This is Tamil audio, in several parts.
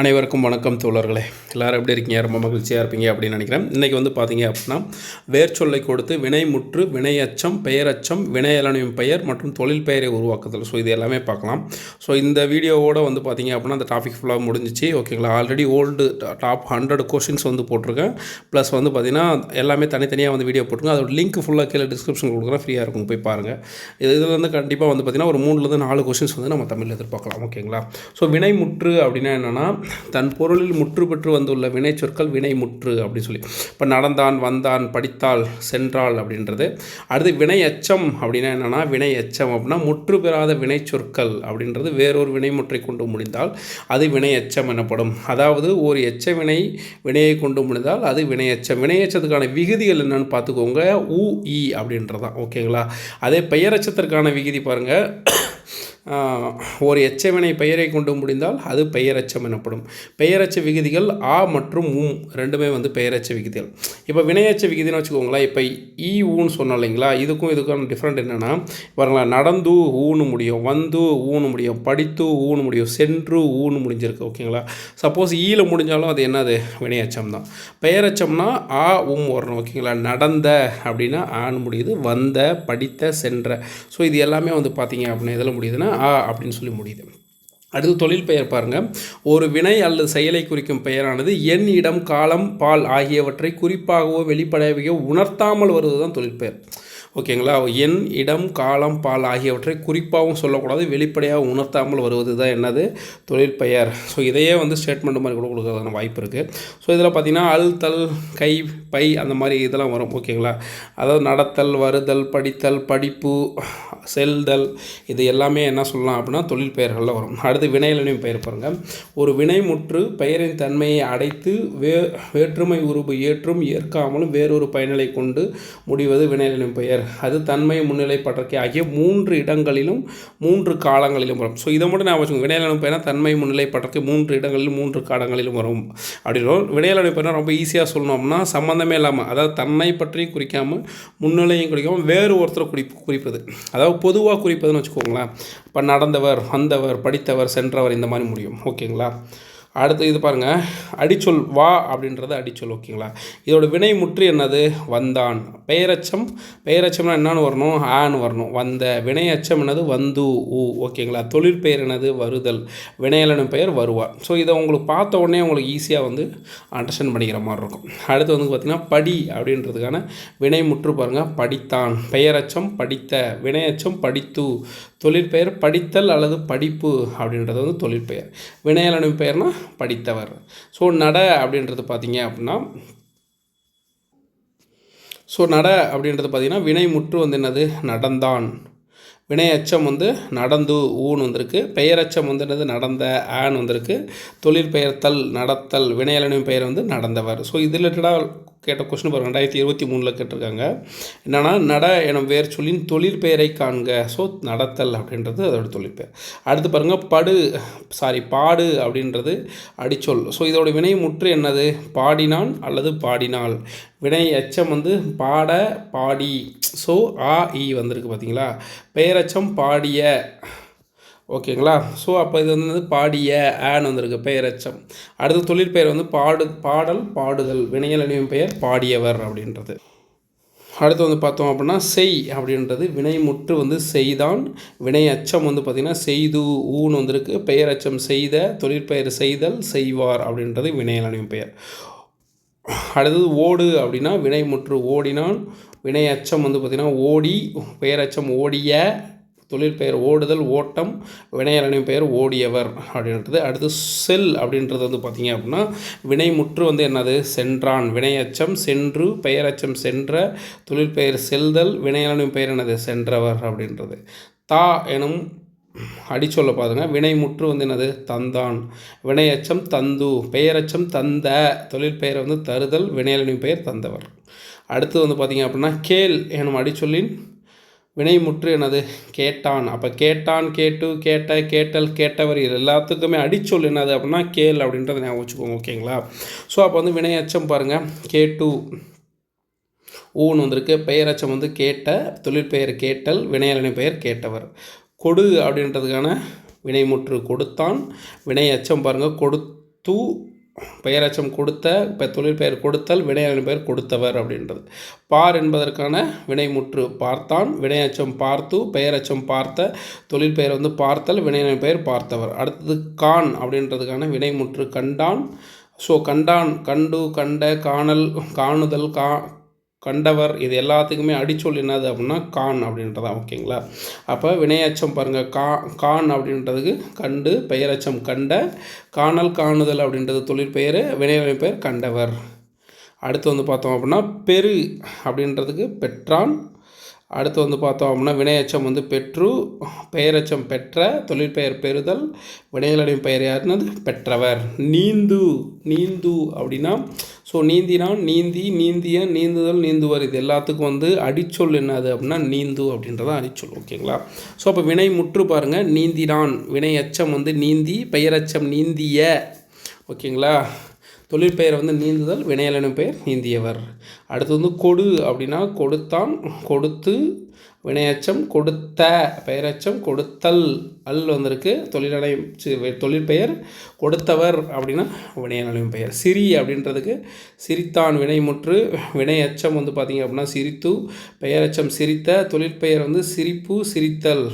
அனைவருக்கும் வணக்கம் தோழர்களே. எல்லாரும் எப்படி இருக்கீங்க? ரொம்ப மகிழ்ச்சியாக இருப்பீங்க அப்படின்னு நினைக்கிறேன். இன்றைக்கி வந்து பார்த்தீங்க அப்படின்னா வேர்ச்சொல்லை கொடுத்து வினைமுற்று வினையச்சம் பெயரச்சம் வினையலனையும் பெயர் மற்றும் தொழில் பெயரை உருவாக்குதல். ஸோ இது எல்லாமே பார்க்கலாம். ஸோ இந்த வீடியோவோட வந்து பார்த்தீங்க அப்படின்னா அந்த டாபிக் ஃபுல்லாக முடிஞ்சிச்சு. ஓகேங்களா already old top hundred questions வந்து போட்டிருக்கேன். ப்ளஸ் வந்து பார்த்தீங்கன்னா எல்லாமே தனித்தனியாக வந்து வீடியோ போட்டிருக்கேன். அதோட லிங்க் ஃபுல்லாக கீழே டிஸ்கிரிப்ஷன் கொடுக்குறேன். ஃப்ரீயாக இருக்கும். போய் பாருங்கள் இது இதில் வந்து கண்டிப்பாக வந்து பார்த்தீங்கன்னா ஒரு மூணுலேருந்து நாலு கொஷின்ஸ் வந்து நம்ம தமிழில் எதிர்பார்க்கலாம். ஓகேங்களா ஸோ வினைமுற்று அப்படின்னா என்னென்னா தன் பொருளில் முற்று பெற்று வந்துள்ள வினை சொற்கள் வினைமுற்று அப்படின்னு சொல்லி. இப்போ நடந்தான் வந்தான் படித்தாள் சென்றாள் அப்படின்றது. அடுத்து வினை எச்சம் அப்படின்னா என்னென்னா வினை எச்சம் அப்படின்னா முற்று பெறாத வினை சொற்கள் அப்படின்றது வேறொரு வினைமுற்றை கொண்டு முடிந்தால் அது வினை எச்சம் எனப்படும். அதாவது ஒரு எச்ச வினை வினையை கொண்டு முடிந்தால் அது வினை எச்சம் வினை எச்சத்துக்கான விகுதிகள் என்னென்னு பார்த்துக்கோங்க. உ இ அப்படின்றது தான் ஓகேங்களா? அதே பெயரச்சத்திற்கான விகுதி பாருங்கள் ஒரு எச்சவினை பெயரை கொண்டு முடிந்தால் அது பெயரச்சம் எனப்படும். பெயரச்ச விகுதிகள் ஆ மற்றும் உம் ரெண்டுமே வந்து பெயரச்ச விகுதிகள். இப்போ வினையச்ச விகுதின்னு வச்சுக்கோங்களேன் இப்போ ஈ ஊன்னு சொன்னோம் இல்லைங்களா? இதுக்கும் இதுக்கான டிஃப்ரெண்ட் என்னென்னா பாருங்களேன் நடந்து ஊன்னு முடியும் வந்து ஊன்னு முடியும் படித்து ஊன்னு முடியும் சென்று ஊன்னு முடிஞ்சிருக்கு ஓகேங்களா? சப்போஸ் ஈயில் முடிஞ்சாலும் அது என்னது? வினையச்சம் தான். பெயரச்சம்னா ஆ உம் வரணும் ஓகேங்களா? நடந்த அப்படின்னா ஆன்னு முடியுது வந்த படித்த சென்ற. ஸோ இது எல்லாமே வந்து பார்த்தீங்க அப்படின்னா இதில் முடியுதுன்னா ஆ அப்படின்னு சொல்லி முடியுது. அடுத்து தொழில் பெயர் பாருங்கள் ஒரு வினை அல்லது செயலை குறிக்கும் பெயரானது எண் இடம் காலம் பால் ஆகியவற்றை குறிப்பாகவோ வெளிப்படையாகவோ உணர்த்தாமல் வருவது தான் தொழில் பெயர். ஓகேங்களா? எண் இடம் காலம் பால் ஆகியவற்றை குறிப்பாகவும் சொல்லக்கூடாது வெளிப்படையாக உணர்த்தாமல் வருவது தான் என்னது? தொழில் பெயர். ஸோ இதையே வந்து ஸ்டேட்மெண்ட் மாதிரி கூட கொடுக்கறதுக்கான வாய்ப்பு இருக்குது ஸோ இதில் பார்த்தீங்கன்னா அல் தல் கை பை அந்த மாதிரி இதெல்லாம் வரும். ஓகேங்களா? அதாவது நடத்தல் வருதல் படித்தல் படிப்பு செல்தல் இது எல்லாமே என்ன சொல்லலாம் அப்படின்னா தொழில் பெயர்களில் வரும். அடுத்து வினையிலையும் பெயர் பாருங்கள் ஒரு வினைமுற்று பெயரின் தன்மையை அடைத்து வே வேற்றுமை உருபு ஏற்றும் ஏற்காமலும் வேறொரு பயனலை கொண்டு முடிவது வினையிலையும் பெயர். அது தன்மை முன்னிலை பற்றக்கை ஆகிய மூன்று இடங்களிலும் மூன்று காலங்களிலும் வரும். ஸோ இதை மட்டும் நான் வச்சுக்கோங்க. வினையிலும் பெயர்னா தன்மை முன்னிலை பற்றக்கை மூன்று இடங்களிலும் மூன்று காலங்களிலும் வரும். அப்படின்றோம் வினையிலும் பெயர்னா ரொம்ப ஈஸியாக சொல்லணும்னா சம்மந்தமே இல்லாமல் அதாவது தன்னை பற்றி குறிக்காமல் முன்னிலையும் குறிக்காமல் வேறு ஒருத்தர் குறி குறிப்பது. அதாவது பொதுவாக குறிப்பதுன்னு வச்சுக்கோங்களேன். இப்போ நடந்தவர் வந்தவர் படித்தவர் சென்றவர் இந்த மாதிரி முடியும். ஓகேங்களா? அடுத்து இது பாருங்கள் அடிச்சொல் வா அப்படின்றது அடிச்சொல் ஓகேங்களா? இதோட வினை முற்று என்னது? வந்தான். பெயரச்சம் பெயரச்சம்னா என்னன்னு வரணும்? ஆன்னு வரணும். வந்த. வினையச்சம் என்னது? வந்து ஊ ஓகேங்களா? தொழிற்பெயர் என்னது? வருதல். வினையலனும் பெயர் வருவார் ஸோ இதை உங்களுக்கு பார்த்த உடனே உங்களுக்கு ஈஸியாக வந்து அண்டர்ஸ்டாண்ட் பண்ணிக்கிற மாதிரி இருக்கும். அடுத்து வந்து பார்த்திங்கன்னா படி அப்படின்றதுக்கான வினை முற்று பாருங்கள் படித்தான். பெயரச்சம் படித்த. வினையச்சம் படித்து. தொழிற்பெயர் படித்தல் அல்லது படிப்பு அப்படின்றது வந்து தொழிற்பெயர் வினையலனும் பெயர்னால் படித்தவர். ஸோ நட அப்படின்றது பார்த்தீங்க அப்படின்னா ஸோ நட அப்படின்றது பார்த்தீங்கன்னா வினை முற்று வந்து என்னது? நடந்தான். வினையச்சம் வந்து நடந்து ஊன் வந்திருக்கு. பெயரச்சம் வந்து என்னது? நடந்த ஆன் வந்திருக்கு. தொழிற்பெயர்த்தல் நடத்தல் வினையலனின் பெயர் வந்து நடந்தவர். ஸோ இது ரிலேட்டடாக கேட்ட கொஸ்டின் பாருங்கள் ரெண்டாயிரத்தி இருபத்தி மூணில் கேட்டிருக்காங்க. என்னென்னா நட எனும் வேர் சொல்லின் தொழிற்பெயரை காண்க. ஸோ நடத்தல் அப்படின்றது அதோட தொழிற்பெயர் அடுத்து பாருங்கள் படு சாரி பாடு அப்படின்றது அடிச்சொல். ஸோ இதோட வினை முற்று என்னது? பாடினான் அல்லது பாடினாள் வினை எச்சம் வந்து பாட பாடி. ஸோ ஆ இ வந்திருக்கு பார்த்தீங்களா பெயரச்சம் பாடிய ஓகேங்களா? ஸோ அப்போ இது வந்து பாடிய ஆன் வந்திருக்கு பெயரச்சம் அடுத்து தொழிற்பெயர் வந்து பாடு பாடல் பாடுதல் வினையல் அணியும் பெயர் பாடியவர் அப்படின்றது. அடுத்து வந்து பார்த்தோம் அப்படின்னா செய் அப்படின்றது வினைமுற்று வந்து செய்தான். வினை அச்சம் வந்து பார்த்திங்கன்னா செய்து ஊன் வந்திருக்கு. பெயரச்சம் செய்த தொழிற்பெயர் செய்தல் செய்வார் அப்படின்றது வினையல் அணியும் பெயர். அடுத்தது ஓடு அப்படின்னா வினைமுற்று ஓடினான் வினை அச்சம் வந்து பார்த்திங்கன்னா ஓடி பெயரச்சம் ஓடிய தொழில் பெயர் ஓடுதல் ஓட்டம் வினையரணின் பெயர் ஓடியவர் அப்படின்றது அடுத்து செல் அப்படின்றது வந்து பார்த்திங்க அப்படின்னா வினைமுற்று வந்து என்னது? சென்றான். வினையச்சம் சென்று பெயரச்சம் சென்ற தொழில் பெயர் செல்தல் வினையரணின் பெயர் என்னது? சென்றவர் அப்படின்றது. தா எனும் அடிச்சொல்ல பாருங்க. வினைமுற்று வந்து என்னது? தந்தான். வினையச்சம் தந்து. பெயரச்சம் தந்த. தொழில் பெயர் வந்து தருதல் வினையலனின் பெயர் தந்தவர். அடுத்து வந்து பார்த்திங்க அப்படின்னா கேள் எனும் அடிச்சொல்லின் வினைமுற்று எனது கேட்டான். அப்போ கேட்டான் கேட்டு கேட்ட கேட்டல் கேட்டவர் இது எல்லாத்துக்குமே அடிச்சொல் என்னது அப்படின்னா கேள் அப்படின்றத ஞாபகம் வச்சுக்கோங்க ஓகேங்களா? ஸோ அப்போ வந்து வினையச்சம் பாருங்கள் கேட்டு ஊன் வந்திருக்கு. பெயரச்சம் வந்து கேட்ட தொழிற்பெயர் கேட்டல் வினையலனை பெயர் கேட்டவர். கொடு அப்படின்றதுக்கான வினைமுற்று கொடுத்தான். வினை அச்சம் பாருங்கள் கொடுத்து பெயரச்சம் கொடுத்த இப்போ தொழிற்பெயர் கொடுத்தல் வினையாளின் பெயர் கொடுத்தவர் அப்படின்றது. பார் என்பதற்கான வினைமுற்று பார்த்தான் வினையச்சம் பார்த்து பெயரச்சம் பார்த்த தொழில் பெயர் வந்து பார்த்தல் வினையாளின் பெயர் பார்த்தவர். அடுத்தது கான் அப்படின்றதுக்கான வினைமுற்று கண்டான். ஸோ கண்டான் கண்டு கண்ட காணல் காணுதல் கா கண்டவர் இது எல்லாத்துக்குமே அடிச்சொல் என்னது அப்படின்னா கான் அப்படின்றதான் ஓகேங்களா? அப்போ வினையச்சம் பாருங்கள் கா கான் அப்படின்றதுக்கு கண்டு பெயரச்சம் கண்ட காணல் காணுதல் அப்படின்றது தொழிற்பெயர் வினையமை பெயர் கண்டவர். அடுத்து வந்து பார்த்தோம் அப்படின்னா பெரு அப்படின்றதுக்கு பெற்றான். அடுத்து வந்து பார்த்தோம் அப்படின்னா வினையச்சம் வந்து பெற்று பெயரச்சம் பெற்ற தொழிற்பெயர் பெறுதல் வினைகளின் பெயர் யாருன்னது? பெற்றவர். நீந்து நீந்து அப்படின்னா ஸோ நீந்தினான் நீந்தி நீந்திய நீந்துதல் நீந்துவர் இது எல்லாத்துக்கும் வந்து அடிச்சொல் என்னது அப்படின்னா நீந்து அப்படின்றதான் அடிச்சொல் ஓகேங்களா? ஸோ அப்போ வினை முற்று பாருங்கள் நீந்தினான். வினையச்சம் வந்து நீந்தி பெயரச்சம் நீந்திய. ஓகேங்களா? தொழிற்பெயர் வந்து நீந்துதல் வினையலனும் பெயர் நீந்தியவர். அடுத்து வந்து கொடு அப்படின்னா கொடுத்தான் கொடுத்து வினையச்சம் கொடுத்த பெயரச்சம் கொடுத்தல் அல் வந்திருக்கு. தொழிலடை தொழிற்பெயர் கொடுத்தவர் அப்படின்னா வினையலையும் பெயர். சிரி அப்படின்றதுக்கு சிரித்தான் வினைமுற்று வினையச்சம் வந்து பார்த்திங்க அப்படின்னா சிரித்து பெயரச்சம் சிரித்த தொழிற்பெயர் வந்து சிரிப்பு சிரித்தல்.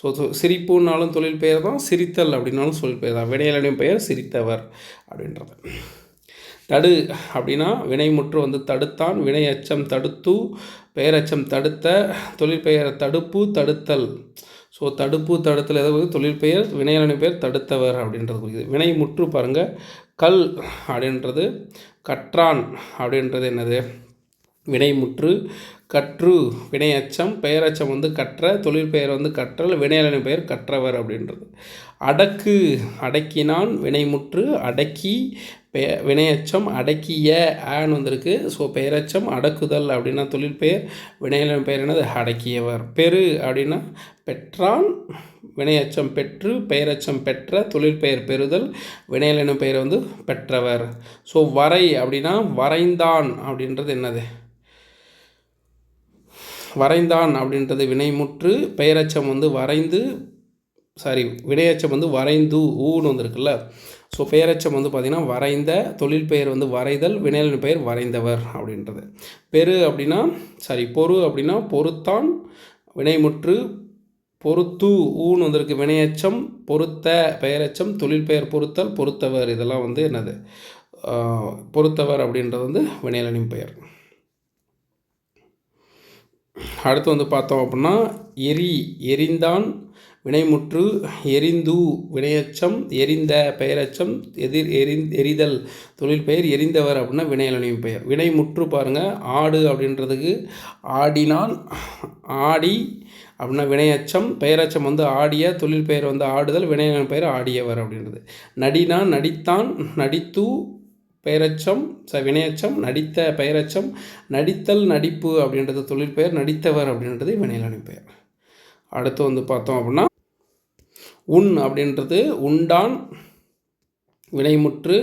ஸோ சிரிப்புனாலும் தொழில் பெயர் தான் சிரித்தல் அப்படின்னாலும் தொழில் பெயர் தான். வினையலனையும் பெயர் சிரித்தவர் அப்படின்றது. தடு அப்படின்னா வினைமுற்று வந்து தடுத்தான் வினை அச்சம் தடுத்து பெயரச்சம் தடுத்த தொழிற்பெயர் தடுப்பு தடுத்தல். ஸோ தடுப்பு தடுத்தல் எதாவது தொழிற்பெயர் வினையலனை பெயர் தடுத்தவர் அப்படின்றது குறிக்குது. வினை முற்று பாருங்கள் கல் அப்படின்றது கற்றான் அப்படின்றது என்னது? வினைமுற்று கற்று வினையச்சம் பெயரச்சம் வந்து கற்ற தொழில் பெயர் வந்து கற்றல் வினையலனின் பெயர் கற்றவர் அப்படின்றது. அடக்கு அடக்கினான் வினைமுற்று அடக்கி பெ வினையச்சம் அடக்கிய ஆன் வந்திருக்கு. ஸோ பெயரச்சம் அடக்குதல் அப்படின்னா தொழில் பெயர் வினையலன் பெயர் என்னது? அடக்கியவர். பெரு அப்படின்னா பெற்றான் வினையச்சம் பெற்று பெயரச்சம் பெற்ற தொழில் பெயர் பெறுதல் வினையலனும் பெயர் வந்து பெற்றவர். ஸோ வரை அப்படின்னா வரைந்தான் அப்படின்றது என்னது? வரைந்தான் அப்படின்றது வினைமுற்று பெயரச்சம் வந்து வரைந்து சாரி வினையச்சம் வந்து வரைந்து ஊன்னு வந்திருக்குல்ல. ஸோ பெயரச்சம் வந்து பார்த்திங்கன்னா வரைந்த தொழில் பெயர் வந்து வரைதல் வினையலின் பெயர் வரைந்தவர் அப்படின்றது. பெரு அப்படின்னா சாரி பொறு அப்படின்னா பொறுத்தான் வினைமுற்று பொறுத்து ஊன் வந்திருக்கு வினையச்சம் பொருத்த பெயரச்சம் தொழில் பெயர் பொருத்தல் பொருத்தவர் இதெல்லாம் வந்து என்னது? பொருத்தவர் அப்படின்றது வந்து வினையலனின் பெயர். அடுத்து வந்து பார்த்தோம் அப்படின்னா எரி எரிந்தான் வினைமுற்று எரிந்து வினையச்சம் எரிந்த பெயரச்சம் எதிர் எரி எரிதல் தொழில் பெயர் எரிந்தவர் அப்படின்னா வினையலனையும் பெயர். வினைமுற்று பாருங்கள் ஆடு அப்படின்றதுக்கு ஆடினால் ஆடி அப்படின்னா வினையச்சம் பெயரச்சம் வந்து ஆடிய தொழில் பெயர் வந்து ஆடுதல் வினையலன் பெயர் ஆடியவர் அப்படின்றது. நடினான் நடித்தான் நடித்து பெயரச்சம் ச வினையச்சம் நடித்த பெயரச்சம் நடித்தல் நடிப்பு அப்படின்றது தொழில் பெயர் நடித்தவர் அப்படின்றது வினையலனை பெயர். அடுத்து வந்து பார்த்தோம் அப்படின்னா உன் அப்படின்றது உண்டான் வினைமுற்று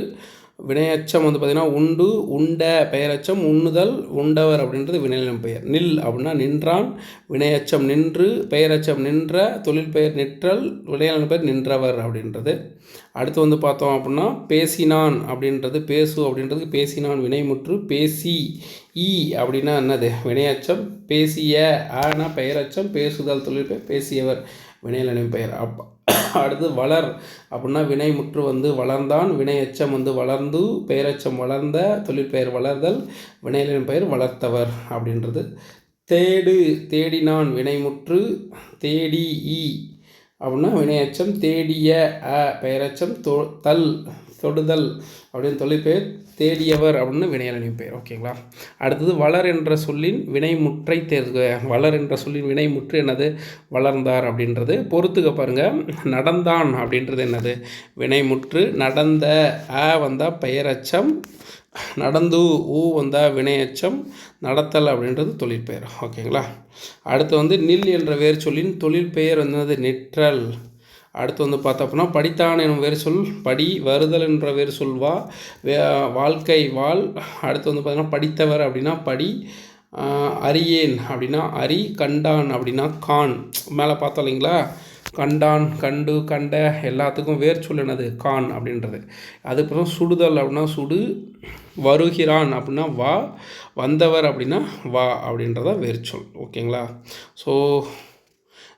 வினையச்சம் வந்து பார்த்திங்கன்னா உண்டு உண்ட பெயரச்சம் உண்ணுதல் உண்டவர் அப்படின்றது வினைநிலம் பெயர். நில் அப்படின்னா நின்றான் வினையச்சம் நின்று பெயரச்சம் நின்ற தொழில் பெயர் நிற்றல் வினைநிலம் பெயர் நின்றவர் அப்படின்றது. அடுத்து வந்து பார்த்தோம் அப்படின்னா பேசினான் அப்படின்றது பேசு அப்படின்றது பேசினான் வினைமுற்று பேசி ஈ அப்படின்னா என்னது? வினையச்சம் பேசிய ஆனால் பெயரச்சம் பேசுதல் தொழில் பெயர் பேசியவர் வினைநிலம் பெயர். அப்போ அடுத்து வளர். அப்படின்னா வினை முற்று வந்து வளர்ந்தான் வினை எச்சம் வந்து வளர்ந்து பெயரச்சம் வளர்ந்த தொழிற்பெயர் வளர்தல் வினைகளின் பெயர் வளர்த்தவர் அப்படின்றது. தேடு தேடினான் வினைமுற்று தேடி ஈ. அப்படின்னா வினையச்சம் தேடிய அ. பெயரச்சம் தொ தல். தொடுதல் அப்படின்னு தொழிற்பெயர் தேடியவர் அப்படின்னு வினையலனி பெயர் ஓகேங்களா? அடுத்தது வளர் என்ற சொல்லின் வினைமுற்றை தேர்க வளர் என்ற சொல்லின் வினைமுற்று என்னது? வளர்ந்தார் அப்படின்றது. பொறுத்துக்க பாருங்கள் நடந்தான் அப்படின்றது என்னது? வினைமுற்று நடந்த அ வந்தால் பெயரச்சம் நடந்து ஊ வந்தால் வினையச்சம் நடத்தல் அப்படின்றது தொழிற்பெயர். ஓகேங்களா? அடுத்து வந்து நில் என்ற வேர் சொல்லின் தொழிற்பெயர் வந்தது நிற்றல். அடுத்து வந்து பார்த்தோம் படித்தான் எனும் வேறு சொல் படி வருதல் என்ற வேறு சொல்வா வே வாழ்க்கை வாழ் அடுத்து வந்து பார்த்தீங்கன்னா படித்தவர் அப்படின்னா படி அரியேன் அப்படின்னா அரி கண்டான் அப்படின்னா கான் மேலே பார்த்தோம் இல்லைங்களா? கண்டான் கண்டு கண்ட எல்லாத்துக்கும் வேர் சொல் என்னது? கான் அப்படின்றது. அதுக்கப்புறம் சுடுதல் அப்படின்னா சுடு வருகிறான் அப்படின்னா வா வந்தவர் அப்படின்னா வா அப்படின்றதா வேர்ச்சொல் ஓகேங்களா? ஸோ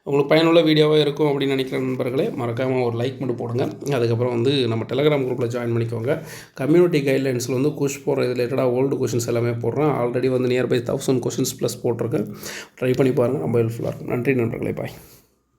உங்களுக்கு பயனுள்ள வீடியோவாக இருக்கும் அப்படின்னு நினைக்கிற நண்பர்களே மறக்காமல் ஒரு லைக் மட்டும் போடுங்க. அதுக்கப்புறம் வந்து நம்ம டெலகிராம் குரூப்பில் ஜாயின் பண்ணிக்கோங்க. கம்யூனிட்டி கைட்லைன்ஸில் வந்து குஷ் போடுற ரிலேட்டடாக ஓல்டு கொஷின்ஸ் எல்லாமே போடுறேன். ஆல்ரெடி வந்து நியர்பை தௌசண்ட் கொஷின்ஸ் ப்ளஸ் போட்டிருக்கேன் ட்ரை பண்ணி பாருங்கள் ரொம்ப ஹெல்ப்ஃபுல்லாக இருக்கும். நன்றி நண்பர்களே பாய்